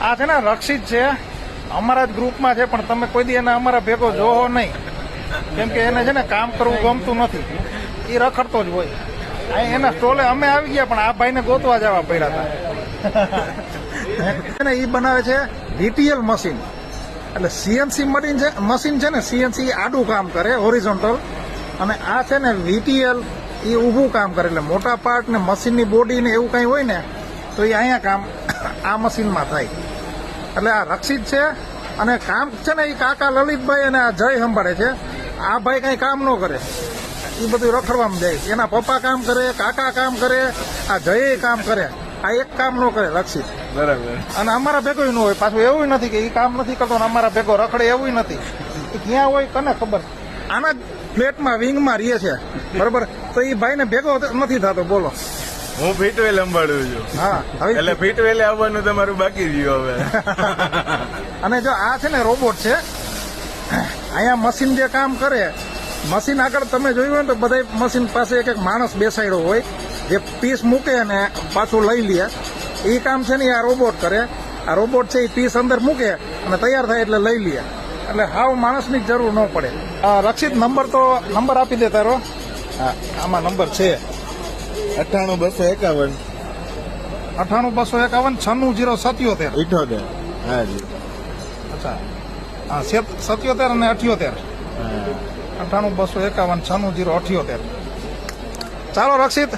આ છે ને રક્ષિત છે. અમારા જ ગ્રુપમાં છે, પણ તમે કોઈ દી એને અમારા ભેગો જોવો નહીં. કેમ કે એને છે ને કામ કરવું ગમતું નથી. એ રખડતો જ હોય. એના સ્ટોલે અમે આવી ગયા, પણ આ ભાઈને ગોતવા જવા પડ્યા હતા. એ બનાવે છે ડીટીએલ મશીન. એટલે સીએનસી મશીન છે મશીન છે ને સીએનસી આડું કામ કરે, હોરિઝોન્ટલ. અને આ છે ને વીટીએલ એ ઊભું કામ કરે, એટલે મોટા પાર્ટ ને મશીનની બોડી ને એવું કંઈ હોય ને, તો એ અહીંયા કામ આ મશીનમાં થાય. એટલે આ રક્ષિત છે અને કામ છે ને એ કાકા લલિતભાઈ અને આ જય સંભાળે છે. આ ભાઈ કઈ કામ ન કરે. એ બધું રખડવામાં જાય. એના પપ્પા કામ કરે કાકા કામ કરે આ જય કામ કરે. આ એક કામ ન કરે રક્ષિત. બરાબર. અને અમારા ભેગો ન હોય. પાછું એવું નથી કે એ કામ નથી કરતો ને અમારા ભેગો રખડે એવું નથી. એ ક્યાં હોય કને ખબર? આના જ ફ્લેટમાં વિંગમાં રહીએ છે. બરોબર? તો એ ભાઈને ભેગો નથી થતો. બોલો. હું ફીટવેલ સંભાળું છું. હા એટલે ફીટવેલે આવવાનું તમારું બાકી રહ્યું હવે. અને જો આ છે ને રોબોટ છે અહીંયા મશીન જે કામ કરે મશીન આગળ તમે જોયું હોય તો બધા મશીન પાસે એક એક માણસ બેસાડ્યો હોય જે પીસ મૂકે અને પાછું લઈ લે. એ કામ છે ને આ રોબોટ કરે. આ રોબોટ છે એ પીસ અંદર મૂકે અને તૈયાર થાય એટલે લઈ લે. એટલે હાવ માણસની જરૂર ન પડે. આ રક્ષિત નંબર તો નંબર આપી દે તારો હા આમાં નંબર છે. અઠ્ઠાણું બસો એકાવન. અઠ્ઠાણું બસો એકાવન છન્નું જીરો સત્યોતેર. ઇઠોતેર. હા જી. અચ્છા. હા સેત- સત્યોતેર અને અઠ્યોતેર. અઠ્ઠાણું બસો એકાવન છન્નું જીરો અઠ્યોતેર. ચાલો રક્ષિત.